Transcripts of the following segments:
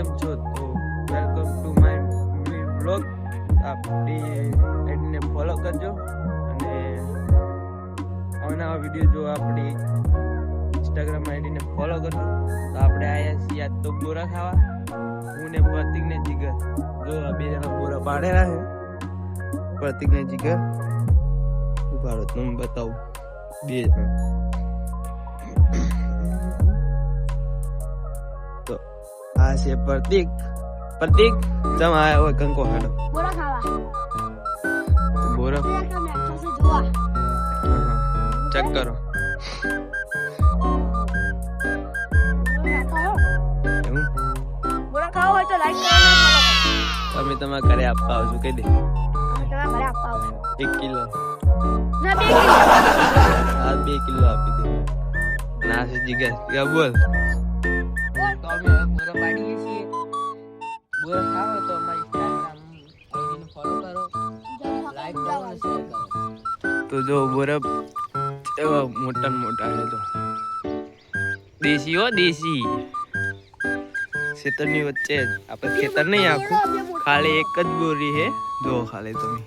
કેમ છો? તો વેલકમ ટુ માય બ્લોગ આપણી એડને ફોલો કરજો અને અવનવા વીડિયો જો આપણી ઇન્સ્ટાગ્રામ આઈડીને ફોલો કરજો. તો આપણે આયા છીએ આજ તો બોરા ખાવા. હું ને પ્રતિક જીગર. જો બે જણા બોરા પાડેલા છે. પ્રતિક જીગર. ઊભા રહો તમે બતાવું. બે જણા. આ છે પ્રતિક પ્રતિક ચમ આયા હોય કંકો હાડો બોરા ખાવા તો બોરા બોરા કા મેચો છે જોવા ચેક કરો બોરા ખાઓ એવું બોરા ખાઓ હોય તો લાઈક કરો અને ફોલો કરો તમે તમારા ઘરે આપવા આવજો કહી દે અમે તમારા ઘરે આપવા આવશું એક કિલો ના બે કિલો આ બે કિલો આપી દે અને આ છે જીગર જીગર બોલ બોરા ખાવો તો અમારી ઇન્સ્ટાગ્રામ આઈડીને ફોલો કરો. લાઈક કરો અને શેર કરો. તો જો બોરબ એવા મોટા મોટા છે તો. દેશી હો, દેશી. ખેતરની વચ્ચે જ. આપણે ખેતર નહીં આખું. ખાલી એક જ બોરી છે. જો ખાલી તમે.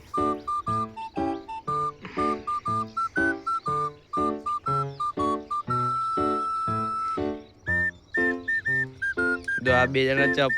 જો આ બે જણા ચા